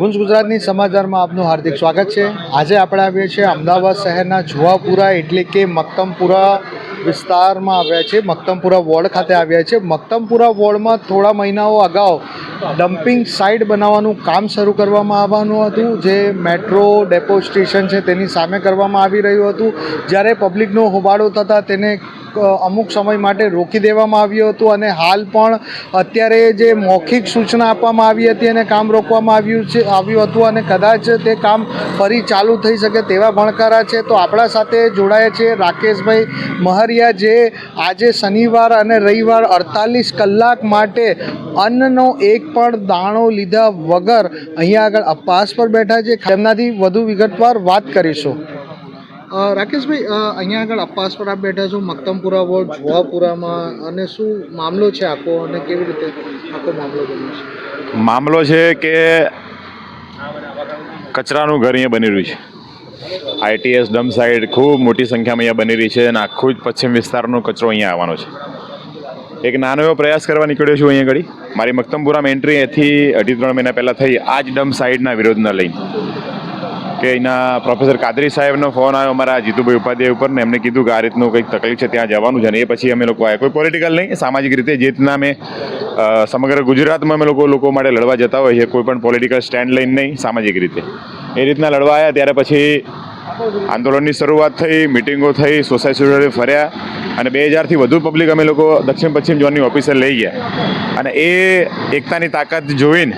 ગુંજ ગુજરાતની સમાચારમાં આપનું હાર્દિક સ્વાગત છે. આજે આપણે આવીએ છીએ અમદાવાદ શહેરના જુવાપુરા એટલે કે મક્તમપુરા વિસ્તારમાં આવ્યા છે મક્તમપુરા વોર્ડ ખાતે આવ્યા છે મક્તમપુરા વોર્ડમાં થોડા મહિનાઓ અગાઉ ડમ્પિંગ સાઇટ બનાવવાનું કામ શરૂ કરવામાં આવવાનું હતું. જે મેટ્રો ડેપો સ્ટેશન છે તેની સામે કરવામાં આવી રહ્યું હતું. જ્યારે પબ્લિકનો હોબાળો થતાં તેને અમુક સમય માટે રોકી દેવામાં આવ્યું હતું અને હાલ પણ અત્યારે જે મૌખિક સૂચના આપવામાં આવી હતી અને કામ રોકવામાં આવ્યું છે, આવ્યું હતું અને કદાચ તે કામ ફરી ચાલુ થઈ શકે તેવા ભણકારા છે. તો આપણા સાથે જોડાયા છે રાકેશભાઈ મહરિયા, જે આજે શનિવાર અને રવિવાર અડતાલીસ કલાક માટે અન્નનો એક પણ દાણો લીધા વગર અહીંયા આગળ અપાસ પર બેઠા છે. તેમનાથી વધુ વિગતવાર વાત કરીશું. રાકેશભાઈ અહીંયા આગળ અપાસ પર આપ બેઠા છો મક્તમપુરા વોર્ડ, જોવાપુરામાં, અને શું મામલો છે આખો, અને કેવી રીતે આખો મામલો બન્યો છે? મામલો છે કે કચરાનું ઘર અહીંયા બની રહ્યું છે. આઈટીએસ ડમ સાઇડ ખૂબ મોટી સંખ્યામાં અહીંયા બની રહી છે અને આખું જ પશ્ચિમ વિસ્તારનો કચરો અહીંયા આવવાનો છે. એક નાનો એવો પ્રયાસ કરવા નીકળ્યો છું અહીંયા ઘડી મારી મક્તમપુરામાં એન્ટ્રી એથી અઢી ત્રણ મહિના પહેલાં થઈ, આ જ ડમ સાઇડના વિરોધના લઈને. કે અહીંના પ્રોફેસર કાદરી સાહેબનો ફોન આવ્યો અમારા જીતુભાઈ ઉપાધ્યાય ઉપર ને એમને કીધું કે આ રીતનું કંઈક તકલીફ છે, ત્યાં જવાનું છે ને એ પછી અમે લોકો આવ્યા. કોઈ પોલિટિકલ નહીં, સામાજિક રીતે જે રીતના અમે સમગ્ર ગુજરાતમાં અમે લોકો લોકો માટે લડવા જતા હોઈએ છીએ કોઈ પણ પોલિટિકલ સ્ટેન્ડ લઈને નહીં, સામાજિક રીતે. એ રીતના લડવા આવ્યા, ત્યારે પછી આંદોલનની શરૂઆત થઈ મિટિંગો થઈ સોસાયટી ફર્યા અને બે હજારથી વધુ પબ્લિક અમે લોકો દક્ષિણ પશ્ચિમ ઝોનની ઓફિસે લઈ ગયા. અને એ એકતાની તાકાત જોઈને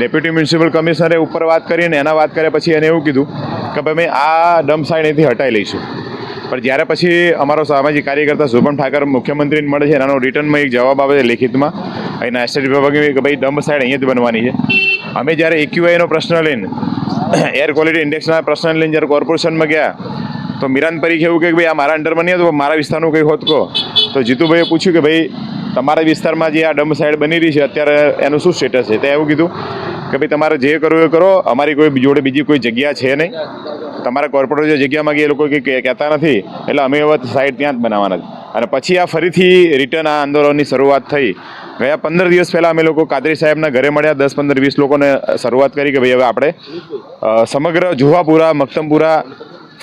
ડેપ્યુટી મ્યુનિસિપલ કમિશનરે ઉપર વાત કરીને એના વાત કર્યા પછી એને એવું કીધું કે ભાઈ અમે આ ડમ સાઇડ અહીંથી હટાવી લઈશું. પણ જ્યારે પછી અમારો સામાજિક કાર્યકર્તા શુભમ ઠાકર મુખ્યમંત્રીને મળે છે, એનાનો રિટર્નમાં એક જવાબ આવે છે લેખિતમાં. અહીંના એસએચ વિભાગે કે ભાઈ ડમ સાઇડ અહીંયાથી બનવાની છે. અમે જ્યારે એક્યુઆઈનો પ્રશ્ન લઈને, એર ક્વોલિટી ઇન્ડેક્સના પ્રશ્ન લઈને જ્યારે કોર્પોરેશનમાં ગયા, તો મિરાન પરીખ એવું કે ભાઈ, આ મારા અંડરમાં નહીં હતું મારા વિસ્તારનું કંઈ હોત કહો. તો જીતુભાઈએ પૂછ્યું કે ભાઈ તમારા વિસ્તારમાં જે આ ડમ્પ સાઇડ બની રહી છે, અત્યારે એનું શું સ્ટેટસ છે? તે એવું કીધું કે ભાઈ, તમારે જે કરવું એ કરો, અમારી કોઈ જોડે બીજી કોઈ જગ્યા છે નહીં. તમારા કોર્પોરેટ જે જગ્યા માંગે એ લોકો કહેતા નથી, એટલે અમે હવે સાઈડ ત્યાં જ બનાવવાના અને પછી આ ફરીથી રિટર્ન આ આંદોલનની શરૂઆત થઈ. ગયા પંદર દિવસ પહેલાં અમે લોકો કાદરી સાહેબના ઘરે મળ્યા, દસ પંદર વીસ લોકોને શરૂઆત કરી કે ભાઈ, હવે આપણે સમગ્ર જુહાપુરા, મક્તમપુરા,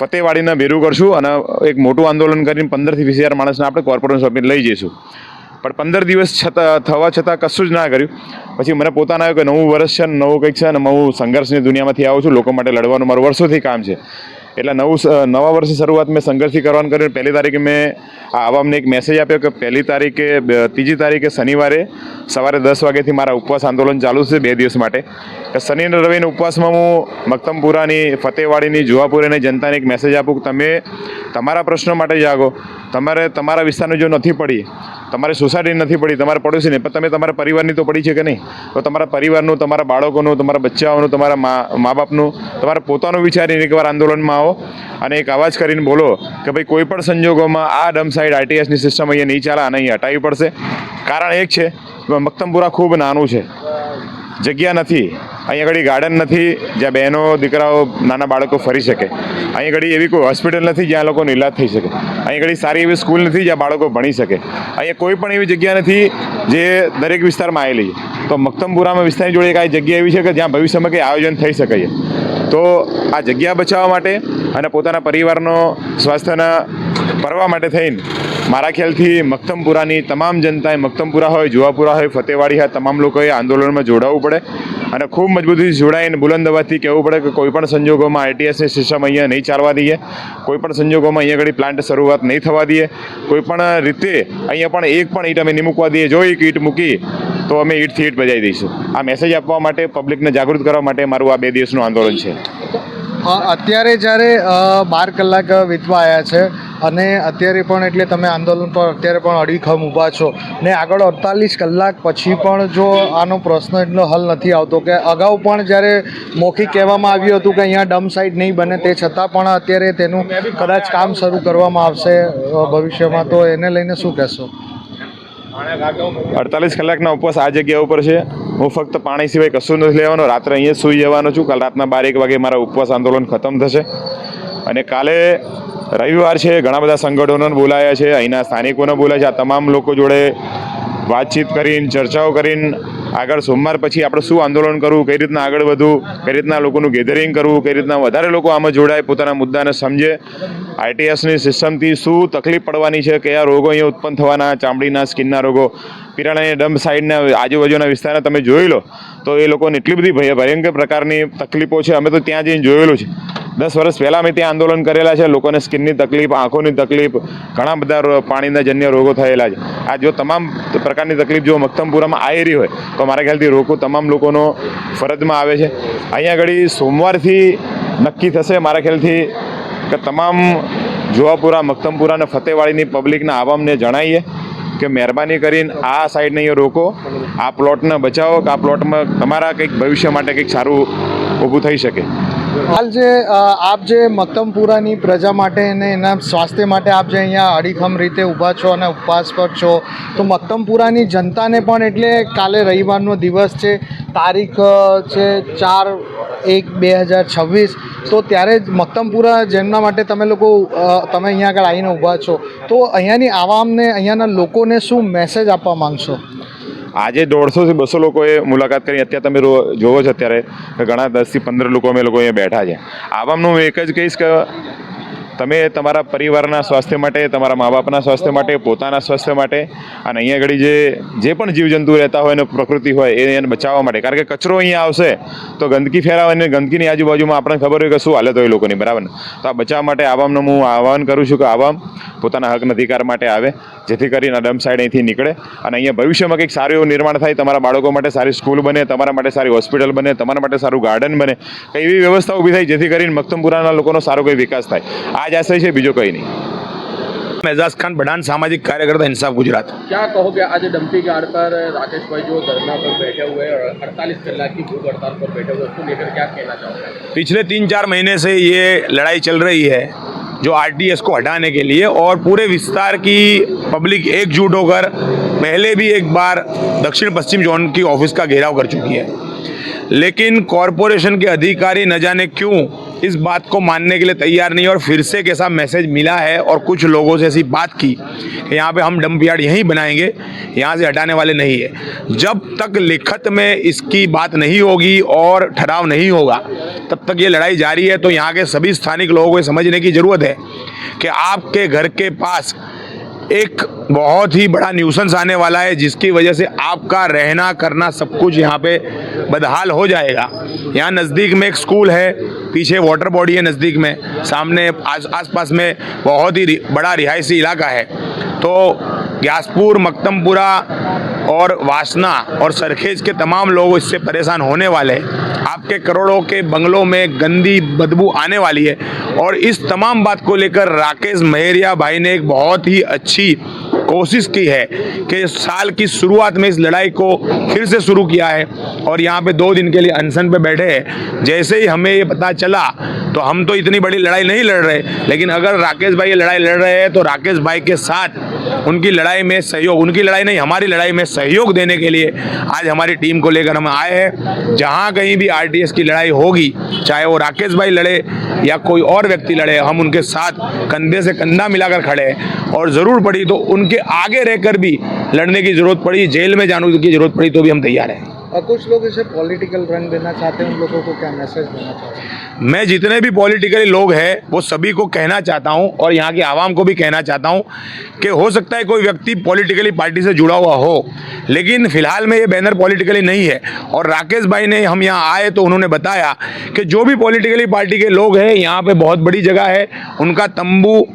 ફતેવાડીને ભેરું કરશું અને એક મોટું આંદોલન કરીને પંદરથી વીસ હજાર માણસને આપણે કોર્પોરેશન સબમિટ લઈ જઈશું. પણ પંદર દિવસ છતાં, થવા છતાં કશું જ ના કર્યું. પછી મને પોતાને આવ્યું કે નવું વર્ષ છે નવું કંઈક છે અને હું સંઘર્ષની દુનિયામાંથી આવું છું, લોકો માટે લડવાનું મારું વર્ષોથી કામ છે. એટલે નવું નવા વર્ષની શરૂઆત મેં સંઘર્ષથી કરવાનું કર્યું. પહેલી તારીખે મેં આ આવામને એક મેસેજ આપ્યો કે પહેલી તારીખે ત્રીજી તારીખે શનિવારે સવારે દસ વાગ્યાથી મારા ઉપવાસ આંદોલન ચાલુ છે બે દિવસ માટે. શનિ અને રવિના ઉપવાસમાં હું મક્તમપુરાની ફતેવાડીની જુવાપુરીની જનતાને એક મેસેજ આપું કે તમે તમારા પ્રશ્નો માટે જાગો. તમારે તમારા વિસ્તારની જો નથી પડી, તમારે સોસાયટી નથી પડી, તમારા પડોશીને, પણ તમે તમારા પરિવારની તો પડી છે કે નહીં? તો તમારા પરિવારનું, તમારા બાળકોનું, તમારા બચ્ચાઓનું, તમારા મા બાપનું તમારા પોતાનું વિચારીને એકવાર આંદોલનમાં આવો અને એક અવાજ કરીને બોલો કે ભાઈ કોઈ પણ સંજોગોમાં આ ડમ સાઇડ આરટીએસની સિસ્ટમ અહીંયા નહીં ચાલે અને અહીં હટાવવી પડશે. કારણ એક છે મક્તમપુરા ખૂબ નાનું છે. જગ્યા નથી. અહીંયા આગળ ગાર્ડન નથી, જ્યાં બહેનો, દીકરાઓ, નાના બાળકો ફરી શકે. અહીં આગળ એવી કોઈ હોસ્પિટલ નથી જ્યાં લોકોનો ઇલાજ થઈ શકે. અહીં આગળ સારી એવી સ્કૂલ નથી જ્યાં બાળકો ભણી શકે. અહીંયા કોઈ પણ એવી જગ્યા નથી જે દરેક વિસ્તારમાં આવેલી છે. તો મક્તમપુરામાં વિસ્તારની જોડે એક આ જગ્યા એવી છે કે જ્યાં ભવિષ્યમાં કંઈ આયોજન થઈ શકે છે? તો આ જગ્યા બચાવવા માટે અને પોતાના પરિવારનો સ્વાસ્થ્યના પરવા માટે થઈને મારા ખ્યાલથી મક્તમપુરાની તમામ જનતાએ મક્તમપુરા હોય, જુવાપુરા હોય, ફતેવાડી હોય, તમામ લોકોએ આંદોલનમાં જોડાવવું પડે અને ખૂબ મજબૂતીથી જોડાઈને બુલંદ અવાજથી કહેવું પડે કે કોઈ પણ સંજોગોમાં આઈટીએસની સિસ્ટમ અહીંયા નહીં ચાલવા દઈએ, કોઈ પણ સંજોગોમાં અહીંયા આગળ પ્લાન્ટ શરૂઆત નહીં થવા દઈએ, કોઈ પણ રીતે અહીંયા પણ એક પણ ઈટ અમે નહીં મૂકવા દઈએ, જો એક ઈટ મૂકી તો અમે ઈંટથી ઈટ બજાવી દઈશું. આ મેસેજ આપવા માટે પબ્લિકને જાગૃત કરવા માટે મારું આ બે દિવસનું આંદોલન છે. અત્યારે જ્યારે બાર કલાક વીતવા આવ્યા છે, અને અત્યારે પણ એટલે તમે આંદોલન પર અત્યારે પણ અડીખમ ઊભા છો, ને આગળ અડતાલીસ કલાક પછી પણ જો આનો પ્રશ્ન એટલો હલ નથી આવતો કે અગાઉ પણ જ્યારે મોખી કહેવામાં આવ્યું હતું કે અહીંયા ડમ સાઇટ નહીં બને તે છતાં પણ અત્યારે તેનું કદાચ કામ શરૂ કરવામાં આવશે ભવિષ્યમાં, તો એને લઈને શું કહેશો? અડતાલીસ કલાકના ઉપવાસ આ જગ્યા ઉપર છે. હું ફક્ત પાણી સિવાય કશું નથી લેવાનો. રાત્રે અહીંયા સૂઈ જવાનો છું. કાલ રાતના બાર એક વાગે મારા ઉપવાસ આંદોલન ખતમ થશે. અને કાલે રવિવાર છે. ઘણા બધા સંગઠનોને બોલાયા છે. અહીંના સ્થાનિકોને બોલાયા છે. આ તમામ લોકો જોડે વાતચીત કરીને, ચર્ચાઓ કરીને આગળ સોમવાર પછી આપણે શું આંદોલન કરવું, કઈ રીતના આગળ વધવું, કઈ રીતના લોકોનું ગેધરિંગ કરવું, કઈ રીતના વધારે લોકો આમાં જોડાય, પોતાના મુદ્દાને સમજે. આઈટીએસની સિસ્ટમથી શું તકલીફ પડવાની છે, કયા રોગો અહીંયા ઉત્પન્ન થવાના, ચામડીના, સ્કિનના રોગો. પિરાણાની ડમ સાઈડના આજુબાજુના વિસ્તારને તમે જોઈ લો, તો એ લોકોને એટલી બધી ભય ભયંકર પ્રકારની તકલીફો છે, અમે તો ત્યાં જઈને જોયેલું છે. દસ વર્ષ પહેલાં અમે ત્યાં આંદોલન કરેલા છે. લોકોને સ્કિનની તકલીફ, આંખોની તકલીફ, ઘણા બધા પાણીના જન્ય રોગો થયેલા છે. આ જો તમામ પ્રકારની તકલીફ જો મક્તમપુરામાં આવી રહી હોય, તો મારા ખ્યાલથી રોકવું તમામ લોકોનો ફરજમાં આવે છે. અહીંયા આગળ સોમવારથી નક્કી થશે મારા ખ્યાલથી કે તમામ જુવાપુરા, મક્તમપુરા અને ફતેવાડીની પબ્લિકના આવામને જણાવીએ કે મહેરબાની કરીને આ સાઈડને અહીંયા રોકો. આ પ્લોટને બચાવો કે આ પ્લોટમાં તમારા કંઈક ભવિષ્ય માટે કંઈક સારું ઊભું થઈ શકે. હાલ જે આપ જે મક્તમપુરાની પ્રજા માટે અને એના સ્વાસ્થ્ય માટે આપ જે અહીંયા અડીખમ રીતે ઊભા છો અને ઉપવાસ પર છો, તો મક્તમપુરાની જનતાને પણ એટલે કાલે રવિવારનો દિવસ છે, તારીખ છે ચાર એક બે હજાર છવ્વીસ, તો ત્યારે જ મક્તમપુરા જેમના માટે તમે લોકો તમે અહીંયા આગળ આવીને ઊભા છો, તો અહીંયાની આવામને, અહીંયાના લોકોને શું મેસેજ આપવા માંગશો? આજે દોઢસોથી બસો લોકોએ મુલાકાત કરી. અત્યારે તમે જોવો છો અત્યારે ઘણા દસથી પંદર લોકો અમે લોકો અહીંયા બેઠા છે. આવામનું હું એક જ કહીશ કે તમે તમારા પરિવારના સ્વાસ્થ્ય માટે, તમારા મા બાપના સ્વાસ્થ્ય માટે, પોતાના સ્વાસ્થ્ય માટે અને અહીંયા આગળ જે જે પણ જીવજંતુ રહેતા હોય અને પ્રકૃતિ હોય એને બચાવવા માટે. કારણ કે કચરો અહીંયા આવશે તો ગંદકી ફેરાવાની ગંદકીની આજુબાજુમાં આપણને ખબર હોય કે શું હાલત હોય લોકોની, બરાબર તો આ બચાવવા માટે આવામનું હું આહવાન કરું છું કે આવામ પોતાના હકના અધિકાર માટે આવે, જેથી કરીને ડમ સાઈડ અહીંથી નીકળે અને અહીંયા ભવિષ્યમાં કંઈક સારું એવું નિર્માણ થાય, તમારા બાળકો માટે સારી સ્કૂલ બને, તમારા માટે સારી હોસ્પિટલ બને, તમારા માટે સારું ગાર્ડન બને, કંઈ એવી વ્યવસ્થા ઊભી થાય જેથી કરીને મક્તમપુરાના લોકોનો સારો કોઈ વિકાસ થાય. આ જ આશય છે બીજો કંઈ નહીં एजाज खान बढ़ान सामाजिक कार्यकर्ता इंसाफ गुजरात क्या कहोगे आज डंपी के आड़ पर राकेश भाई जो धरना पर बैठे हुए हैं और अड़तालीस कलाक की भूख हड़ताल पर बैठे हुए हैं उसको लेकर क्या कहना चाहोगे पिछले तीन चार महीने से ये लड़ाई चल रही है जो आरटीएस को हटाने के लिए और पूरे विस्तार की पब्लिक एकजुट होकर पहले भी एक बार दक्षिण पश्चिम जोन की ऑफिस का घेराव कर चुकी है लेकिन कॉरपोरेशन के अधिकारी न जाने क्यों इस बात को मानने के लिए तैयार नहीं और फिर से कैसा मैसेज मिला है और कुछ लोगों से ऐसी बात की। कि यहाँ पे हम डंप यार्ड यहीं बनाएँगे, यहाँ से हटाने वाले नहीं है। जब तक लिखत में इसकी बात नहीं होगी और ठहराव नहीं होगा, तब तक ये लड़ाई जारी है। तो यहाँ के सभी स्थानिक लोगों को समझने की ज़रूरत है कि आपके घर के पास एक बहुत ही बड़ा न्यूसेंस आने वाला है, जिसकी वजह से आपका रहना करना सब कुछ यहाँ पे बदहाल हो जाएगा। यहाँ नज़दीक में एक स्कूल है, पीछे वाटर बॉडी है नज़दीक में। सामने आस, आसपास में बहुत ही बड़ा रिहायशी इलाका है। तो ग्यासपुर मक्तमपुरा और वासना और सरखेज के तमाम लोग इससे परेशान होने वाले हैं। आपके करोड़ों के बंगलों में गंदी बदबू आने वाली है। और इस तमाम बात को लेकर राकेश महरिया भाई ने एक बहुत ही अच्छी कोशिश की है कि साल की शुरुआत में इस लड़ाई को फिर से शुरू किया है और यहाँ पे दो दिन के लिए अनशन पे बैठे हैं। जैसे ही हमें ये पता चला तो हम तो इतनी बड़ी लड़ाई नहीं लड़ रहे, लेकिन अगर राकेश भाई ये लड़ाई लड़ रहे हैं तो राकेश भाई के साथ उनकी लड़ाई में सहयोग, उनकी लड़ाई नहीं, हमारी लड़ाई में सहयोग देने के लिए आज हमारी टीम को लेकर हम आए हैं। जहाँ कहीं भी आरटीएस की लड़ाई होगी, चाहे वो राकेश भाई लड़े या कोई और व्यक्ति लड़े, हम उनके साथ कंधे से कंधा मिलाकर खड़े हैं। और ज़रूर पड़ी तो उनके आगे रहकर भी लड़ने की ज़रूरत पड़ी, जेल में जाने की ज़रूरत पड़ी तो भी हम तैयार हैं। और कुछ लोग इसे पॉलिटिकल रंग देना चाहते हैं, उन लोगों को क्या मैसेज देना चाहते हैं? मैं जितने भी पॉलिटिकली लोग हैं, वो सभी को कहना चाहता हूँ और यहाँ के आवाम को भी कहना चाहता हूँ कि हो सकता है कोई व्यक्ति पॉलिटिकली पार्टी से जुड़ा हुआ हो, लेकिन फ़िलहाल में ये बैनर पॉलिटिकली नहीं है। और राकेश भाई ने हम यहाँ आए तो उन्होंने बताया कि जो भी पॉलिटिकली पार्टी के लोग हैं, यहाँ पे बहुत बड़ी जगह है, उनका तंबू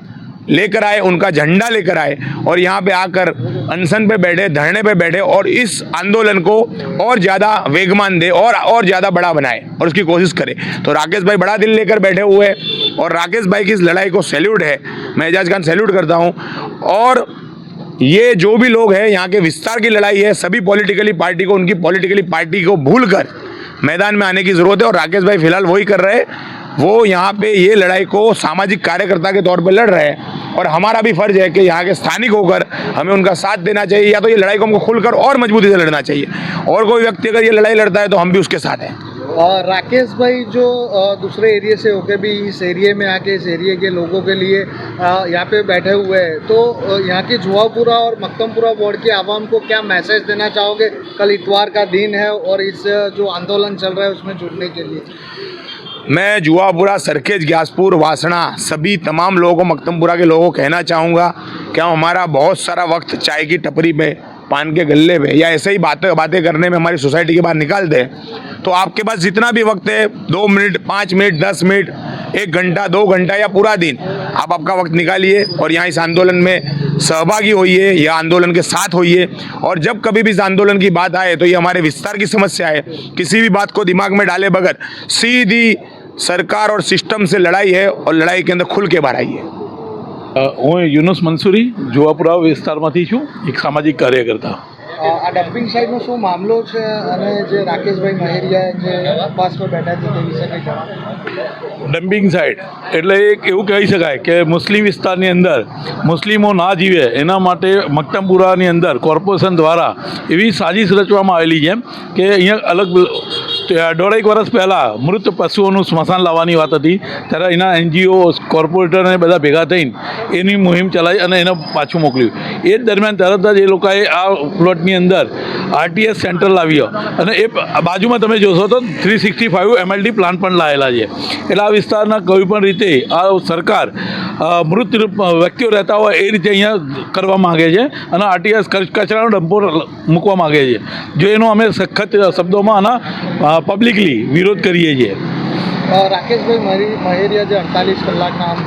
लेकर आए, उनका झंडा लेकर आए और यहाँ पे आकर अनशन पे बैठे, धरने पे बैठे और इस आंदोलन को और ज़्यादा वेगमान दे और और ज़्यादा बड़ा बनाए और उसकी कोशिश करे। तो राकेश भाई बड़ा दिल लेकर बैठे हुए हैं और राकेश भाई की इस लड़ाई को सैल्यूट है। मैं एजाज खान सैल्यूट करता हूँ। और ये जो भी लोग हैं, यहाँ के विस्तार की लड़ाई है, सभी पॉलिटिकली पार्टी को, उनकी पॉलिटिकली पार्टी को भूल कर मैदान में आने की ज़रूरत है और राकेश भाई फ़िलहाल वही कर रहे हैं। वो यहाँ पे ये लड़ाई को सामाजिक कार्यकर्ता के तौर पे लड़ रहे हैं और हमारा भी फ़र्ज़ है कि यहाँ के स्थानिक होकर हमें उनका साथ देना चाहिए, या तो ये लड़ाई को हमको खुलकर और मजबूती से लड़ना चाहिए। और कोई व्यक्ति अगर ये लड़ाई लड़ता है तो हम भी उसके साथ हैं। राकेश भाई जो दूसरे एरिया से होके भी इस एरिया में आके, इस एरिया के लोगों के लिए यहाँ पे बैठे हुए हैं तो यहाँ के जुआपुरा और मक्तमपुरा वार्ड के आवाम को क्या मैसेज देना चाहोगे? कल इतवार का दिन है और इस जो आंदोलन चल रहा है उसमें जुड़ने के लिए। मैं जुआपुरा सरखेज ग्यासपुर वासना सभी तमाम लोगों को मकतमपुरा के लोगों को कहना चाहूँगा कि हम हमारा बहुत सारा वक्त चाय की टपरी पे, पान के गल्ले पे या ऐसे ही बातें बातें करने में हमारी सोसाइटी के बाहर निकाल दें तो आपके पास जितना भी वक्त है, दो मिनट, पाँच मिनट, दस मिनट, एक घंटा, दो घंटा या पूरा दिन, आप आपका वक्त निकालिए और यहाँ इस आंदोलन में सहभागी होइए या आंदोलन के साथ होइए। और जब कभी भी इस आंदोलन की बात आए तो ये हमारे विस्तार की समस्या है। किसी भी बात को दिमाग में डाले बगैर, सीधी सरकार और सिस्टम से लड़ाई है और लड़ाई के अंदर खुल के बाहर आइए અ, હું યુનુસ મંસૂરી જોવાપુરા વિસ્તારમાંથી છું એક સામાજિક કાર્યકર્તા અ, આ ડમ્પિંગ સાઇડનો શું મામલો છે અને જે રાકેશભાઈ મહેરિયા જે ઉપવાસ પર બેઠા છે તે વિશે કંઈ જણાવો ડમ્પિંગ સાઇટ એટલે એક એવું કહી શકાય કે મુસ્લિમ વિસ્તારની અંદર મુસ્લિમો ના જીવે એના માટે મક્તમપુરાની અંદર કોર્પોરેશન દ્વારા એવી સાજિશ રચવામાં આવેલી છે કે અહીંયા અલગ દોઢેક વર્ષ પહેલાં મૃત પશુઓનું સ્મશાન લાવવાની વાત હતી. ત્યારે એના એનજીઓ કોર્પોરેટરને બધા ભેગા થઈને એની મુહિમ ચલાવી અને એને પાછું મોકલ્યું. એ દરમિયાન તરત જ એ લોકોએ આ પ્લોટની અંદર આરટીએસ સેન્ટર લાવ્યો. અને એ બાજુમાં તમે જોશો તો three sixty five MLD plan પણ લાવેલા છે. એટલે આ વિસ્તારના કોઈ પણ રીતે આ સરકાર મૃત વ્યક્તિઓ રહેતા હોય એ રીતે અહીંયા કરવા માગે છે અને આરટીએસ કચરાનો ડંપો મૂકવા માગે છે. જો એનો અમે સખત શબ્દોમાં આના પબ્લિકલી વિરોધ કરીએ છીએ. રાકેશભાઈ મહેરી મહેરિયા જે અડતાલીસ કલાકના આમ,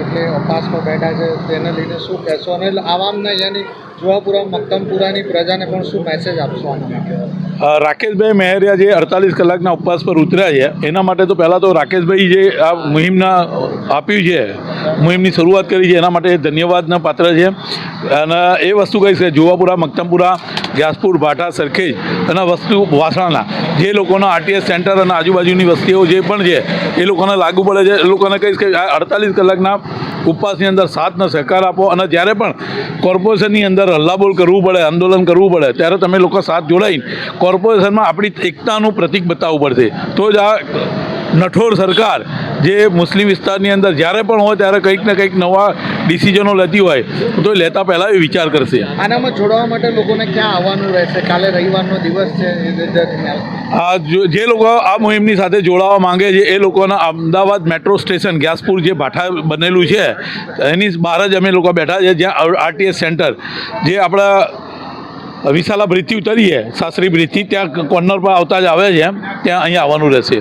એટલે ઉપવાસ પર બેઠા છે તેને લઈને શું કહેશો? અને આવામને યાની જુહાપુરા મક્તમપુરાની પ્રજાને પણ શું મેસેજ આપશો રાકેશભાઈ મહેરિયા જે અડતાલીસ કલાકના ઉપવાસ પર ઉતર્યા છે એના માટે તો પહેલાં તો રાકેશભાઈ જે આ મુહિમના આપ્યું છે. હું એમની શરૂઆત કરી છે, એના માટે ધન્યવાદના પાત્ર છે. અને એ વસ્તુ કહીશ કે જુવાપુરા, મક્તમપુરા ગ્યાસપુર ભાટા, સરખેજ અને વસ્તુ વાસણાના. જે લોકોના આરટીએસ સેન્ટર અને આજુબાજુની વસ્તીઓ જે પણ છે, એ લોકોને લાગુ પડે છે. એ લોકોને કહીશ કે આ અડતાલીસ કલાકના ઉપવાસની અંદર સાથનો સહકાર આપો અને જ્યારે પણ કોર્પોરેશનની અંદર હલ્લાબોલ કરવું પડે, આંદોલન કરવું પડે, ત્યારે તમે લોકો સાથ જોડાઈને કોર્પોરેશનમાં આપણી એકતાનું પ્રતિક બતાવવું પડશે. તો જ આ નઠોર સરકાર જે મુસ્લિમ વિસ્તારની અંદર જ્યારે પણ હોય ત્યારે કંઈક ને કંઈક નવા ડિસિઝનો લેતી હોય તો એ લેતા પહેલાં એ વિચાર કરશે. આનામાં જોડાવા માટે લોકોને ક્યાં આવવાનું રહેશે? કાલે રવિવારનો દિવસ છે આ જો- જે લોકો આ મુહિમની સાથે જોડાવા માંગે છે એ લોકોના અમદાવાદ મેટ્રો સ્ટેશન ગ્યાસપુર જે ભાઠા બનેલું છે એની બહાર જ અમે લોકો બેઠા છે જ્યાં આરટીએસ સેન્ટર જે આપણા વિશાલા બ્રિજથી ઉતરીએ સાસરી બ્રિજથી ત્યાં કોર્નર પર આવતા જ આવે છે ત્યાં અહીંયા આવવાનું રહેશે.